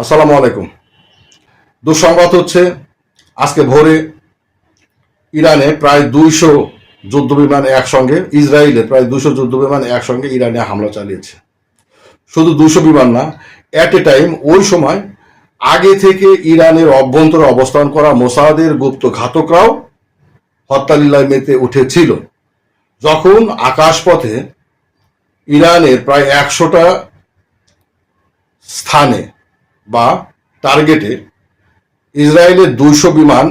আসসালামু আলাইকুম। দুঃসংবাদ হচ্ছে, আজকে ভোরে ইরানে প্রায় দুইশো যুদ্ধ বিমান একসঙ্গে ইসরায়েলের প্রায় দুশো যুদ্ধ বিমান একসঙ্গে ইরানে হামলা চালিয়েছে। শুধু দুশো বিমান না অ্যাট এ টাইম ওই সময় আগে থেকে ইরানের অভ্যন্তরে অবস্থান করা মোসাদের গুপ্ত ঘাতকরাও হত্যালীলায় মেতে উঠেছিল। যখন আকাশপথে ইরানের প্রায় একশোটা স্থানে বা টার্গেটে ইসরায়েলের দুইশো বিমান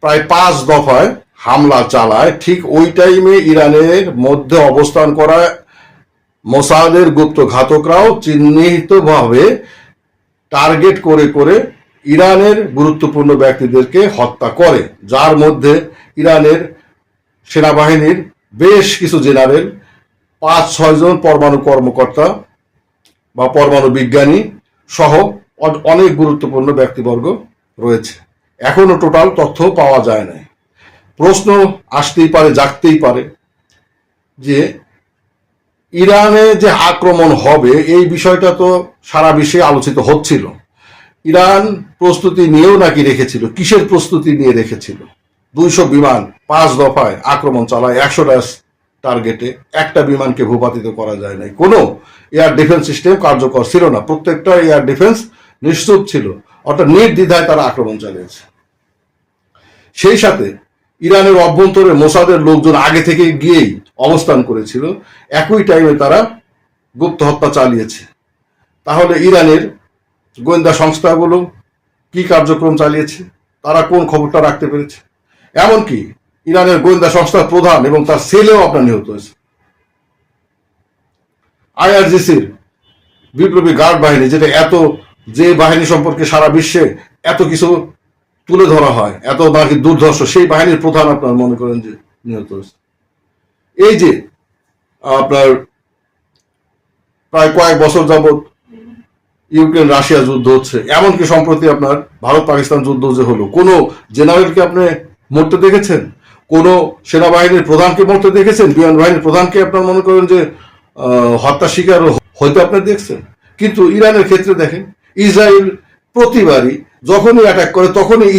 প্রায় পাঁচ দফায় হামলা চালায়। ঠিক ওই টাইমে ইরানের মধ্যে অবস্থান করা মোসাদের গুপ্ত ঘাতকরাও চিহ্নিতভাবে টার্গেট করে করে ইরানের গুরুত্বপূর্ণ ব্যক্তিদেরকে হত্যা করে। যার মধ্যে ইরানের সেনাবাহিনীর বেশ কিছু জেনারেল পাঁচ ছয়জন পরমাণু কর্মকর্তা বা পরমাণু বিজ্ঞানী সহ অনেক গুরুত্বপূর্ণ ব্যক্তিবর্গ রয়েছে। এখনও টোটাল তথ্য পাওয়া যায় না প্রশ্ন আসতেই পারে, জাগতেই পারে যে ইরানে যে আক্রমণ হবে, এই বিষয়টা তো সারা বিশ্বে আলোচিত হচ্ছিল। ইরান প্রস্তুতি নিয়েও নাকি রেখেছিল, কিসের প্রস্তুতি নিয়ে রেখেছিল? দুইশো বিমান পাঁচ দফায় আক্রমণ চালায় একশোটা টার্গেটে একটা বিমানকে ভূপাতিত করা যায় নাই। কোনো এয়ার ডিফেন্স সিস্টেম কার্যকর ছিল না। প্রত্যেকটা এয়ার ডিফেন্স নিশ্চুপ ছিল। অর্থাৎ নির্দ্বিধায় তারা আক্রমণ চালিয়েছে। সেই সাথে ইরানের অভ্যন্তরে মোসাদের লোকজন আগে থেকে গিয়েই অবস্থান করেছিল। একই টাইমে তারা গুপ্ত হত্যা চালিয়েছে। তাহলে ইরানের গোয়েন্দা সংস্থাগুলো কি কার্যক্রম চালিয়েছে? তারা কোন খবরটা রাখতে পেরেছে? এমনকি ইরানের গোয়েন্দা সংস্থার প্রধান এবং তার ছেলেও আপনার নিহত হয়েছে। আইআরজিসির বিপ্লবী গার্ড বাহিনী, যেটা এত যে বাহিনী সম্পর্কে সারা বিশ্বে এত কিছু তুলে ধরা হয়, এত নাকি দুর্ধর্ষ, সেই বাহিনীর প্রধান আপনার মনে করেন যে নিহত হয়েছে। এই যে আপনার প্রায় কয়েক বছর যাবত ইউক্রেন রাশিয়া যুদ্ধ হচ্ছে, এমনকি সম্প্রতি আপনার ভারত পাকিস্তান যুদ্ধ যে হলো, কোনো জেনারেলকে আপনি মরতে দেখেছেন? কোনো সেনাবাহিনীর প্রধানকে মরতে দেখেছেন? বিমান বাহিনীর প্রধানকে আপনার মনে করেন যে হত্যা শিকার হয়তো আপনি দেখছেন। কিন্তু ইরানের ক্ষেত্রে দেখেন, ইসরায়েল প্রতিবারই যখনই অ্যাটাক করে, তখনই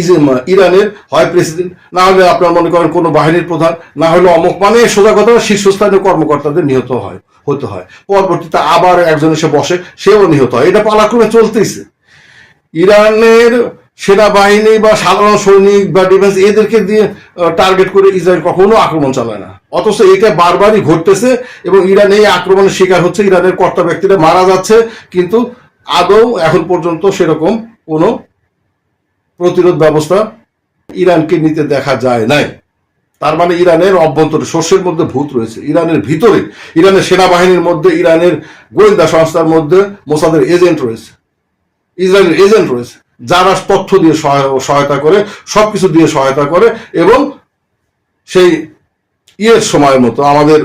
ইরানের হয় প্রেসিডেন্ট না হলে আপনার মনে করেন কোনো বাহিনীর প্রধান, না হলে অমুক মানে সোজা কথা, শীর্ষস্থানীয় কর্মকর্তাদের নিহত হয়, হতে হয়। পরবর্তীতে আবার একজন এসে বসে, সেও নিহত হয়। এটা পালাক্রমে চলতেইছে। ইরানের সেনাবাহিনী বা সাধারণ সৈনিক বা ডিফেন্স এদেরকে দিয়ে টার্গেট করে ইসরায়েল কখনো আক্রমণ চালায় না। অথচ এটা বারবারই ঘটতেছে এবং ইরান এই আক্রমণের শিকার হচ্ছে, ইরানের কর্তা ব্যক্তিরা মারা যাচ্ছে। কিন্তু আদৌ এখন পর্যন্ত সেরকম কোনো প্রতিরোধ ব্যবস্থা ইরানকে নিতে দেখা যায় নাই। তার মানে ইরানের অভ্যন্তরে শস্যের মধ্যে ভূত রয়েছে। ইরানের ভিতরে, ইরানের সেনাবাহিনীর মধ্যে, ইরানের গোয়েন্দা সংস্থার মধ্যে মোসাদের এজেন্ট রয়েছে। ইসরায়েলের এজেন্ট রয়েছে। যারা তথ্য দিয়ে সহায়তা করে, সবকিছু দিয়ে সহায়তা করে এবং সেই ইয়ের সময়ের মতো, আমাদের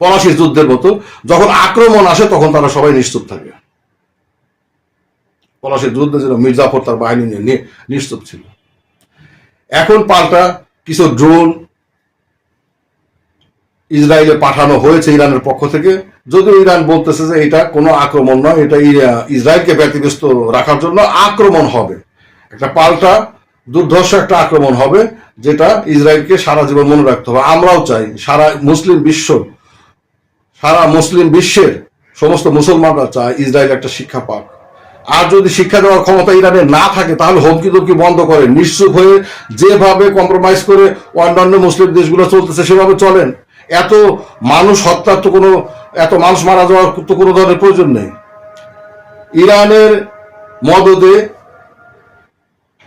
পলাশির যুদ্ধের মতো, যখন আক্রমণ আসে তখন তারা সবাই নিশ্চুপ থাকে। পলাশির যুদ্ধে যেন মির্জাফর তার বাহিনী নিয়ে নিশ্চুপ ছিল। এখন পাল্টা কিছু ড্রোন ইসরায়েলে পাঠানো হয়েছে ইরানের পক্ষ থেকে। যদিও ইরান বলতেছে যে এটা কোনো আক্রমণ নয়, এটা ইসরায়েলকে ব্যতিব্যস্ত রাখার জন্য আক্রমণ হবে। একটা পাল্টা, দুর্ধর্ষ একটা আক্রমণ হবে, যেটা ইসরায়েলকে সারা জীবন মনে রাখতে হবে। আমরাও চাই সারা মুসলিম বিশ্ব, সারা মুসলিম বিশ্বের সমস্ত মুসলমানরা চায় ইসরায়েল একটা শিক্ষা পাক। আর যদি শিক্ষা দেওয়ার ক্ষমতা ইরানে না থাকে, তাহলে হুমকি তুমকি বন্ধ করে, নিশ্চুপ হয়ে যেভাবে কম্প্রোমাইজ করে অন্যান্য মুসলিম দেশগুলো চলতেছে, সেভাবে চলেন। এত মানুষ হত্যার তো কোনো, এত মানুষ মারা যাওয়ার তো কোনো ধরনের প্রয়োজন নেই। ইরানের মদদে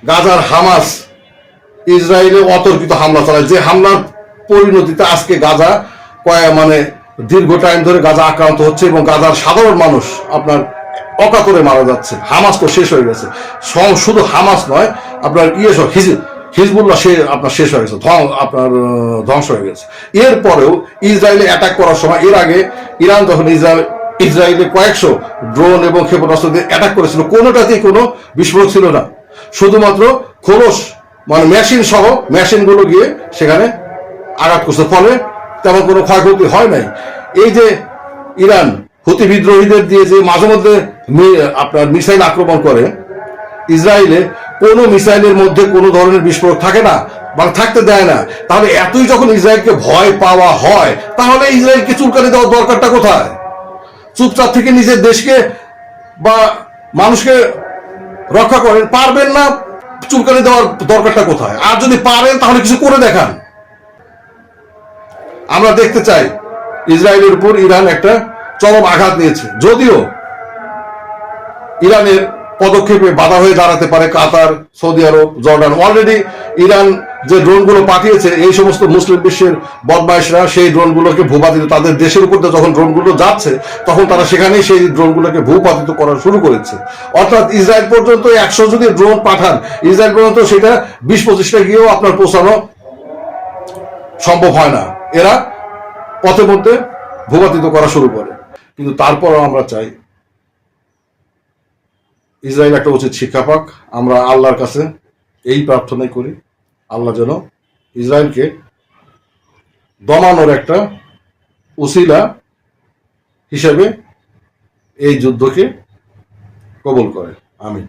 গাজার হামাস ইসরায়েলে অতর্কিত হামলা চালায়। যে হামলার পরিণতিতে আজকে গাজা কয়েক মানে দীর্ঘ টাইম ধরে গাজা আক্রান্ত হচ্ছে এবং গাজার সাধারণ মানুষ আপনার অকাতরে মারা যাচ্ছে। হামাস তো শেষ হয়ে গেছে। শুধু হামাস নয়, আপনার ইয়ে সব হিজ- হিজবুল্লাহ সে আপনার শেষ হয়ে গেছে আপনার ধ্বংস হয়ে গেছে। এরপরেও ইসরায়েলে অ্যাটাক করার সময়, এর আগে ইরান যখন ইসরায়েল, ইসরায়েলে কয়েকশো ড্রোন এবং ক্ষেপণাস্ত্র দিয়ে অ্যাটাক করেছিল, কোনোটাতেই কোনো বিস্ফোরক ছিল না। শুধুমাত্র খোলস মানে মেশিন সহ মেশিনগুলো গিয়ে সেখানে আঘাত করছে। ফলে তেমন কোনো ক্ষয়ক্ষতি হয় নাই। এই যে ইরান হুতি বিদ্রোহীদের দিয়ে যে মাঝে মধ্যে আপনার মিসাইল আক্রমণ করে, ইসরায়েলে কোনো মিসাইলের মধ্যে কোনো ধরনের বিস্ফোরক থাকে না বা থাকতে দেয় না। তাহলে এতই যখন ইসরায়েলকে ভয় পাওয়া হয়, তাহলে ইসরায়েলকে চুলকানি দেওয়ার দরকারটা কোথায়? চুপচাপ থেকে নিজের দেশকে বা মানুষকে রক্ষা করেন, পারবেন না চুলকানি দেওয়ার দরকারটা কোথায়? আর যদি পারেন, তাহলে কিছু করে দেখান। আমরা দেখতে চাই, ইসরায়েলের উপর ইরান একটা চরম আঘাত নিয়েছে। যদিও ইরানের পদক্ষেপে বাধা হয়ে দাঁড়াতে পারে কাতার, সৌদি আরব, জর্ডান। অলরেডি ইরান যে ড্রোনগুলো পাঠিয়েছে, এই সমস্ত মুসলিম বিশ্বের বদমাইশরা সেই ড্রোনগুলোকে ভূপাতিত, তাদের দেশের উপর যখন ড্রোনগুলো যাচ্ছে, তখন তারা সেখানেই সেই ড্রোনগুলোকে ভূপাতিত করা শুরু করেছে। অর্থাৎ ইসরায়েল পর্যন্ত একশো যদি ড্রোন পাঠান, ইসরায়েল পর্যন্ত সেটা বিশ পঁচিশটা গিয়েও আপনার পৌঁছানো সম্ভব হয় না। এরা পথে মধ্যে ভূপাতিত করা শুরু করে। কিন্তু তারপরও আমরা চাই ইসরায়েল একটা উচিত শিক্ষা পাক। আমরা আল্লাহর কাছে এই প্রার্থনাই করি, আল্লাহ যেন ইসরায়েলকে দমানোর একটা উসিলা হিসেবে এই যুদ্ধকে কবল করে। আমি